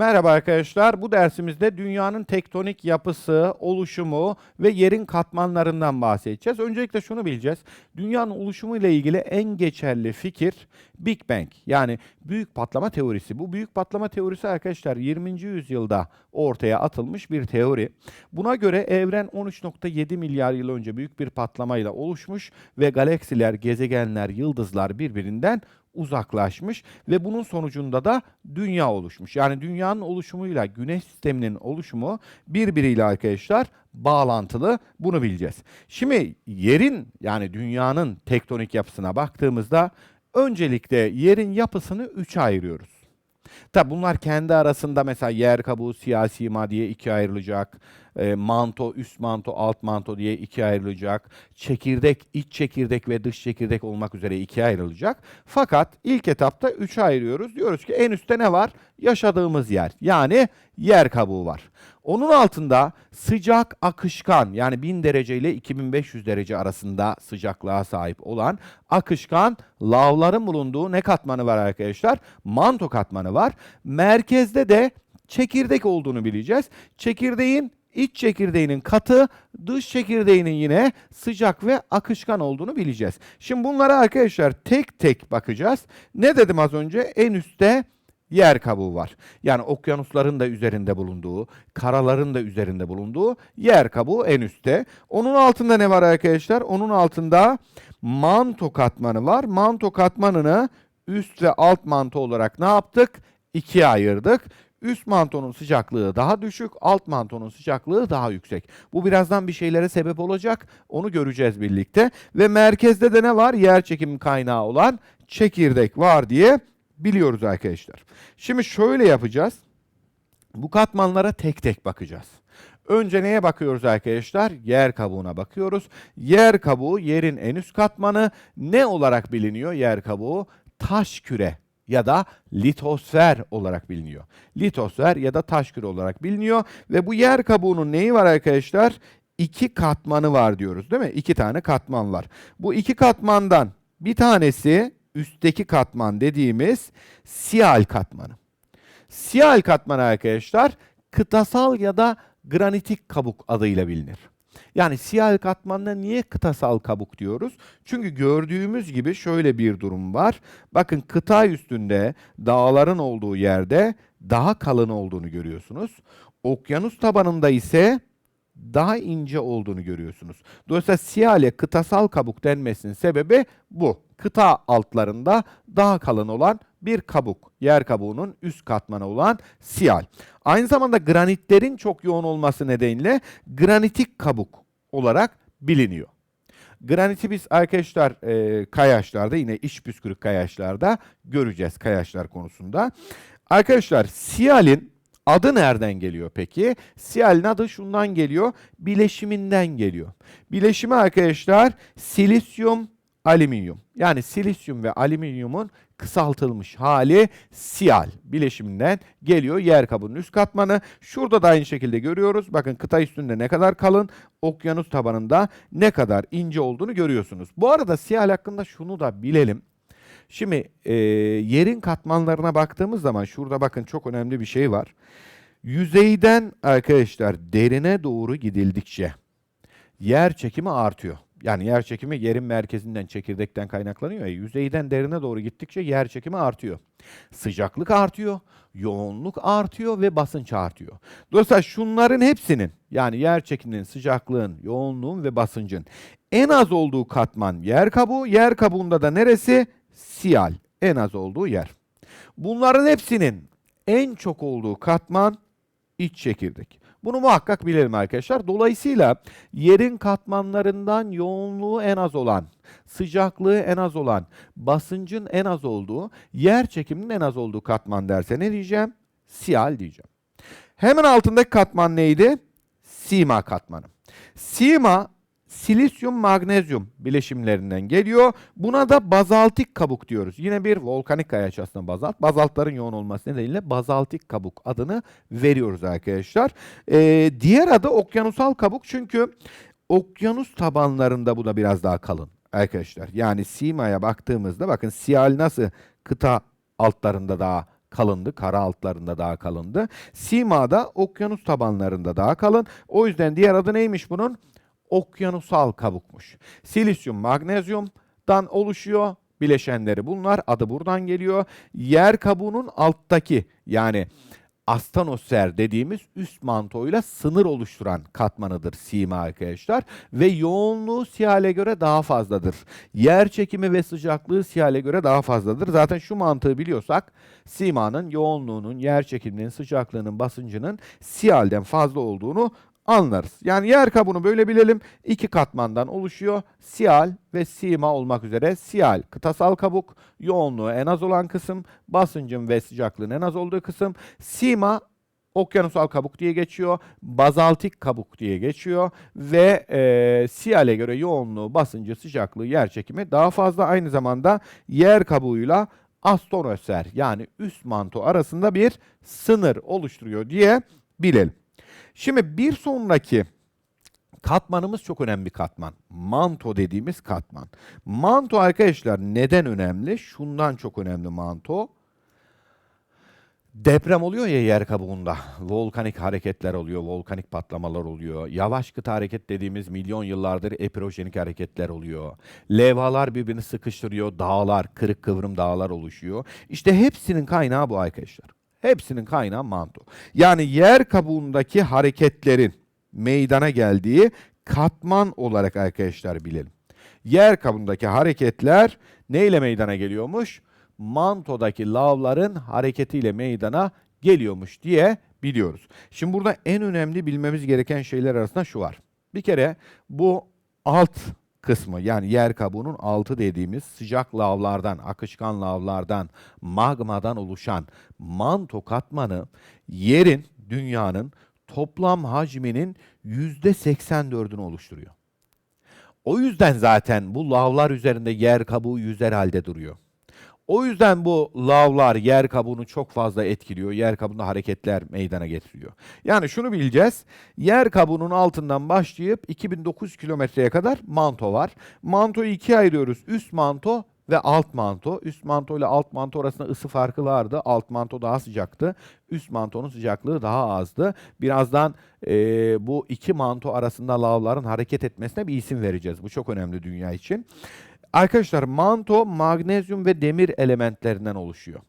Merhaba arkadaşlar. Bu dersimizde dünyanın tektonik yapısı, oluşumu ve yerin katmanlarından bahsedeceğiz. Öncelikle şunu bileceğiz. Dünyanın oluşumu ile ilgili en geçerli fikir Big Bang yani büyük patlama teorisi. Bu büyük patlama teorisi arkadaşlar 20. yüzyılda ortaya atılmış bir teori. Buna göre evren 13.7 milyar yıl önce büyük bir patlamayla oluşmuş ve galaksiler, gezegenler, yıldızlar birbirinden uzaklaşmış ve bunun sonucunda da dünya oluşmuş. Yani dünyanın oluşumuyla güneş sisteminin oluşumu birbiriyle arkadaşlar bağlantılı. Bunu bileceğiz. Şimdi yerin yani dünyanın tektonik yapısına baktığımızda öncelikle yerin yapısını üçe ayırıyoruz. Tabi bunlar kendi arasında mesela yer kabuğu, siyasi ma diye ikiye ayrılacak. E, manto, üst manto, alt manto diye ikiye ayrılacak. Çekirdek, iç çekirdek ve dış çekirdek olmak üzere ikiye ayrılacak. Fakat ilk etapta üçe ayırıyoruz. Diyoruz ki en üstte ne var? Yaşadığımız yer. Yani yer kabuğu var. Onun altında sıcak akışkan yani 1000 derece ile 2500 derece arasında sıcaklığa sahip olan akışkan lavların bulunduğu ne katmanı var arkadaşlar? Manto katmanı var. Merkezde de çekirdek olduğunu bileceğiz. Çekirdeğin iç çekirdeğinin katı, dış çekirdeğinin yine sıcak ve akışkan olduğunu bileceğiz. Şimdi bunlara arkadaşlar tek tek bakacağız. Ne dedim az önce? En üstte yer kabuğu var. Yani okyanusların da üzerinde bulunduğu, karaların da üzerinde bulunduğu yer kabuğu en üstte. Onun altında ne var arkadaşlar? Onun altında manto katmanı var. Manto katmanını üst ve alt manto olarak ne yaptık? İkiye ayırdık. Üst mantonun sıcaklığı daha düşük, alt mantonun sıcaklığı daha yüksek. Bu birazdan bir şeylere sebep olacak. Onu göreceğiz birlikte. Ve merkezde de ne var? Yer çekimi kaynağı olan çekirdek var diye biliyoruz arkadaşlar. Şimdi şöyle yapacağız. Bu katmanlara tek tek bakacağız. Önce neye bakıyoruz arkadaşlar? Yer kabuğuna bakıyoruz. Yer kabuğu yerin en üst katmanı ne olarak biliniyor yer kabuğu? Taş küre ya da litosfer olarak biliniyor. Litosfer ya da taş küre olarak biliniyor ve bu yer kabuğunun neyi var arkadaşlar? İki katmanı var diyoruz değil mi? İki tane katman var. Bu iki katmandan bir tanesi üstteki katman dediğimiz siyal katmanı. Siyal katmanı arkadaşlar kıtasal ya da granitik kabuk adıyla bilinir. Yani siyal katmanına niye kıtasal kabuk diyoruz? Çünkü gördüğümüz gibi şöyle bir durum var. Bakın kıta üstünde dağların olduğu yerde daha kalın olduğunu görüyorsunuz. Okyanus tabanında ise daha ince olduğunu görüyorsunuz. Dolayısıyla siyale kıtasal kabuk denmesinin sebebi bu. Kıta altlarında daha kalın olan bir kabuk. Yer kabuğunun üst katmanı olan siyal. Aynı zamanda granitlerin çok yoğun olması nedeniyle granitik kabuk olarak biliniyor. Graniti biz arkadaşlar e, kayaçlarda yine iç püskürük kayaçlarda göreceğiz kayaçlar konusunda. Arkadaşlar siyalin Adı nereden geliyor peki? Siyalin adı şundan geliyor. Bileşiminden geliyor. Bileşimi arkadaşlar silisyum alüminyum. Yani silisyum ve alüminyumun kısaltılmış hali siyal bileşiminden geliyor. Yer kabuğunun üst katmanı. Şurada da aynı şekilde görüyoruz. Bakın kıta üstünde ne kadar kalın, okyanus tabanında ne kadar ince olduğunu görüyorsunuz. Bu arada siyal hakkında şunu da bilelim. Şimdi e, yerin katmanlarına baktığımız zaman şurada bakın çok önemli bir şey var. Yüzeyden arkadaşlar derine doğru gidildikçe yer çekimi artıyor. Yani yer çekimi yerin merkezinden, çekirdekten kaynaklanıyor ya. Yüzeyden derine doğru gittikçe yer çekimi artıyor. Sıcaklık artıyor, yoğunluk artıyor ve basınç artıyor. Dolayısıyla şunların hepsinin yani yer çekiminin, sıcaklığın, yoğunluğun ve basıncın en az olduğu katman yer kabuğu. Yer kabuğunda da neresi? Siyal. En az olduğu yer. Bunların hepsinin en çok olduğu katman iç çekirdek. Bunu muhakkak bilelim arkadaşlar. Dolayısıyla yerin katmanlarından yoğunluğu en az olan, sıcaklığı en az olan, basıncın en az olduğu, yer çekiminin en az olduğu katman derse ne diyeceğim? Siyal diyeceğim. Hemen altındaki katman neydi? Sima katmanı. Sima silisyum magnezyum bileşimlerinden geliyor. Buna da bazaltik kabuk diyoruz. Yine bir volkanik kayaç aslında bazalt. Bazaltların yoğun olması nedeniyle bazaltik kabuk adını veriyoruz arkadaşlar. Ee, diğer adı okyanusal kabuk çünkü okyanus tabanlarında bu da biraz daha kalın arkadaşlar. Yani simaya baktığımızda bakın siyal nasıl kıta altlarında daha kalındı. Kara altlarında daha kalındı. Sima da okyanus tabanlarında daha kalın. O yüzden diğer adı neymiş bunun? Okyanusal kabukmuş. Silisyum, magnezyumdan oluşuyor. Bileşenleri bunlar. Adı buradan geliyor. Yer kabuğunun alttaki yani astanosfer dediğimiz üst mantoyla sınır oluşturan katmanıdır sima arkadaşlar. Ve yoğunluğu siyale göre daha fazladır. Yer çekimi ve sıcaklığı siyale göre daha fazladır. Zaten şu mantığı biliyorsak simanın yoğunluğunun, yer çekiminin, sıcaklığının, basıncının siyalden fazla olduğunu anlarız. Yani yer kabuğunu böyle bilelim. İki katmandan oluşuyor. Siyal ve sima olmak üzere. Siyal kıtasal kabuk, yoğunluğu en az olan kısım, basıncın ve sıcaklığın en az olduğu kısım. Sima okyanusal kabuk diye geçiyor. Bazaltik kabuk diye geçiyor. Ve e, siyale göre yoğunluğu, basıncı, sıcaklığı, yer çekimi daha fazla. Aynı zamanda yer kabuğuyla astonosfer yani üst manto arasında bir sınır oluşturuyor diye bilelim. Şimdi bir sonraki katmanımız çok önemli bir katman. Manto dediğimiz katman. Manto arkadaşlar neden önemli? Şundan çok önemli manto. Deprem oluyor ya yer kabuğunda. Volkanik hareketler oluyor, volkanik patlamalar oluyor. Yavaş kıta hareket dediğimiz milyon yıllardır epirojenik hareketler oluyor. Levhalar birbirini sıkıştırıyor, dağlar, kırık kıvrım dağlar oluşuyor. İşte hepsinin kaynağı bu arkadaşlar. Hepsinin kaynağı manto. Yani yer kabuğundaki hareketlerin meydana geldiği katman olarak arkadaşlar bilelim. Yer kabuğundaki hareketler neyle meydana geliyormuş? Mantodaki lavların hareketiyle meydana geliyormuş diye biliyoruz. Şimdi burada en önemli bilmemiz gereken şeyler arasında şu var. Bir kere bu alt kısmı yani yer kabuğunun altı dediğimiz sıcak lavlardan, akışkan lavlardan, magmadan oluşan manto katmanı yerin, dünyanın toplam hacminin yüzde 84'ünü oluşturuyor. O yüzden zaten bu lavlar üzerinde yer kabuğu yüzer halde duruyor. O yüzden bu lavlar yer kabuğunu çok fazla etkiliyor. Yer kabuğunda hareketler meydana getiriyor. Yani şunu bileceğiz. Yer kabuğunun altından başlayıp 2009 kilometreye kadar manto var. Mantoyu ikiye ayırıyoruz. Üst manto ve alt manto. Üst manto ile alt manto arasında ısı farkı vardı. Alt manto daha sıcaktı. Üst mantonun sıcaklığı daha azdı. Birazdan e, bu iki manto arasında lavların hareket etmesine bir isim vereceğiz. Bu çok önemli dünya için. Arkadaşlar manto magnezyum ve demir elementlerinden oluşuyor.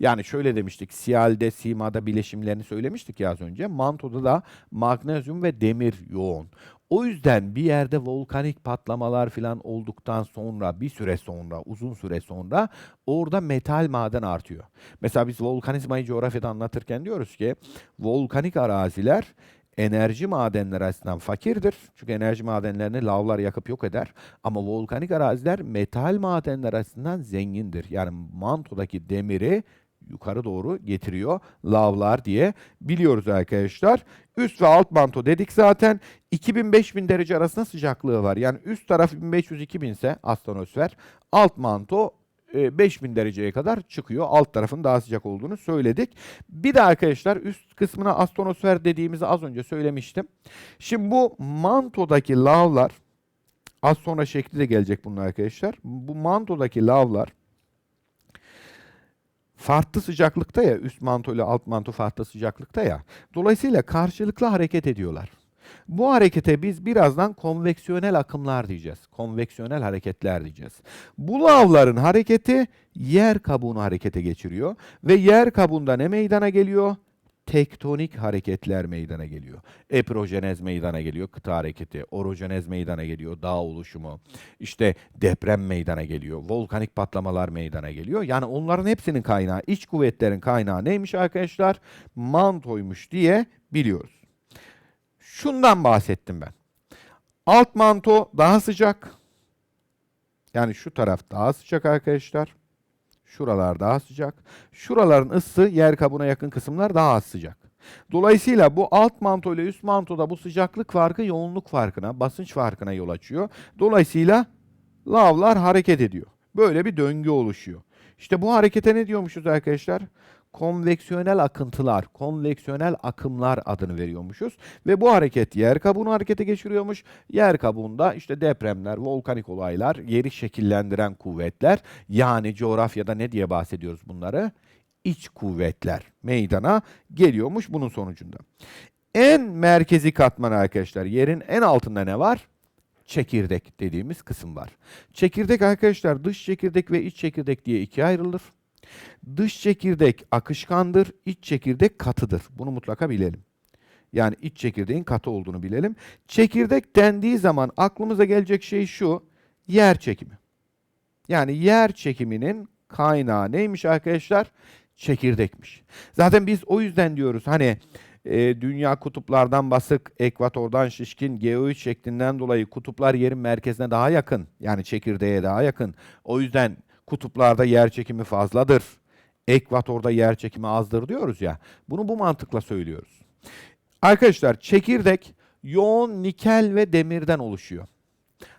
Yani şöyle demiştik, siyalde, simada bileşimlerini söylemiştik ya az önce. Mantoda da magnezyum ve demir yoğun. O yüzden bir yerde volkanik patlamalar falan olduktan sonra bir süre sonra, uzun süre sonra orada metal maden artıyor. Mesela biz volkanizmayı coğrafyada anlatırken diyoruz ki volkanik araziler enerji madenleri açısından fakirdir. Çünkü enerji madenlerini lavlar yakıp yok eder. Ama volkanik araziler metal madenler açısından zengindir. Yani mantodaki demiri yukarı doğru getiriyor lavlar diye biliyoruz arkadaşlar. Üst ve alt manto dedik zaten 2000-5000 derece arasında sıcaklığı var. Yani üst taraf 1500-2000 ise astronosfer, alt manto 5000 e, dereceye kadar çıkıyor. Alt tarafın daha sıcak olduğunu söyledik. Bir de arkadaşlar üst kısmına astronosfer dediğimizi az önce söylemiştim. Şimdi bu mantodaki lavlar az sonra şekli de gelecek bunun arkadaşlar. Bu mantodaki lavlar farklı sıcaklıkta ya üst manto ile alt manto farklı sıcaklıkta ya. Dolayısıyla karşılıklı hareket ediyorlar. Bu harekete biz birazdan konveksiyonel akımlar diyeceğiz. Konveksiyonel hareketler diyeceğiz. Bu lavların hareketi yer kabuğunu harekete geçiriyor ve yer kabuğunda ne meydana geliyor? tektonik hareketler meydana geliyor. Epirojenez meydana geliyor, kıta hareketi. Orojenez meydana geliyor, dağ oluşumu. İşte deprem meydana geliyor. Volkanik patlamalar meydana geliyor. Yani onların hepsinin kaynağı, iç kuvvetlerin kaynağı neymiş arkadaşlar? Mantoymuş diye biliyoruz. Şundan bahsettim ben. Alt manto daha sıcak. Yani şu taraf daha sıcak arkadaşlar. Şuralar daha sıcak. Şuraların ısı yer kabuğuna yakın kısımlar daha az sıcak. Dolayısıyla bu alt manto ile üst mantoda bu sıcaklık farkı yoğunluk farkına, basınç farkına yol açıyor. Dolayısıyla lavlar hareket ediyor. Böyle bir döngü oluşuyor. İşte bu harekete ne diyormuşuz arkadaşlar? Konveksiyonel akıntılar, konveksiyonel akımlar adını veriyormuşuz. Ve bu hareket yer kabuğunu harekete geçiriyormuş. Yer kabuğunda işte depremler, volkanik olaylar, yeri şekillendiren kuvvetler yani coğrafyada ne diye bahsediyoruz bunları? iç kuvvetler meydana geliyormuş bunun sonucunda. En merkezi katman arkadaşlar yerin en altında ne var? Çekirdek dediğimiz kısım var. Çekirdek arkadaşlar dış çekirdek ve iç çekirdek diye ikiye ayrılır. Dış çekirdek akışkandır, iç çekirdek katıdır. Bunu mutlaka bilelim. Yani iç çekirdeğin katı olduğunu bilelim. Çekirdek dendiği zaman aklımıza gelecek şey şu. Yer çekimi. Yani yer çekiminin kaynağı neymiş arkadaşlar? Çekirdekmiş. Zaten biz o yüzden diyoruz hani e, dünya kutuplardan basık, ekvatordan şişkin, geoid şeklinden dolayı kutuplar yerin merkezine daha yakın. Yani çekirdeğe daha yakın. O yüzden kutuplarda yer çekimi fazladır. Ekvatorda yer çekimi azdır diyoruz ya. Bunu bu mantıkla söylüyoruz. Arkadaşlar çekirdek yoğun nikel ve demirden oluşuyor.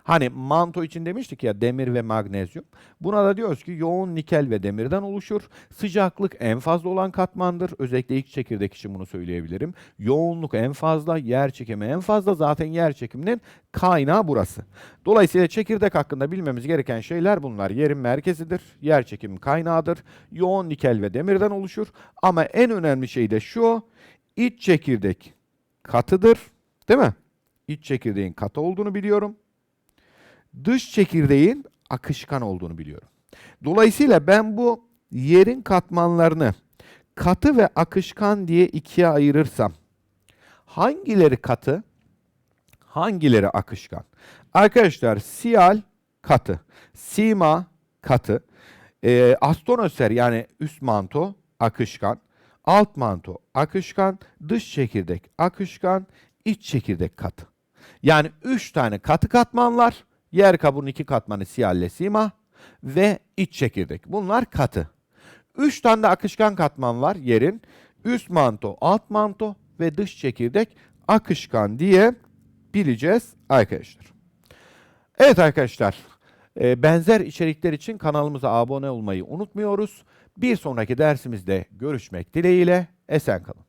Hani manto için demiştik ya demir ve magnezyum. Buna da diyoruz ki yoğun nikel ve demirden oluşur. Sıcaklık en fazla olan katmandır. Özellikle ilk çekirdek için bunu söyleyebilirim. Yoğunluk en fazla, yer çekimi en fazla. Zaten yer çekiminin kaynağı burası. Dolayısıyla çekirdek hakkında bilmemiz gereken şeyler bunlar. Yerin merkezidir, yer çekimi kaynağıdır. Yoğun nikel ve demirden oluşur. Ama en önemli şey de şu. İç çekirdek katıdır. Değil mi? İç çekirdeğin katı olduğunu biliyorum dış çekirdeğin akışkan olduğunu biliyorum. Dolayısıyla ben bu yerin katmanlarını katı ve akışkan diye ikiye ayırırsam hangileri katı, hangileri akışkan? Arkadaşlar siyal katı, sima katı, e, astonosfer yani üst manto akışkan, alt manto akışkan, dış çekirdek akışkan, iç çekirdek katı. Yani üç tane katı katman var. Yer kabuğunun iki katmanı siyalle sima ve iç çekirdek. Bunlar katı. Üç tane de akışkan katman var yerin. Üst manto, alt manto ve dış çekirdek akışkan diye bileceğiz arkadaşlar. Evet arkadaşlar, e, benzer içerikler için kanalımıza abone olmayı unutmuyoruz. Bir sonraki dersimizde görüşmek dileğiyle esen kalın.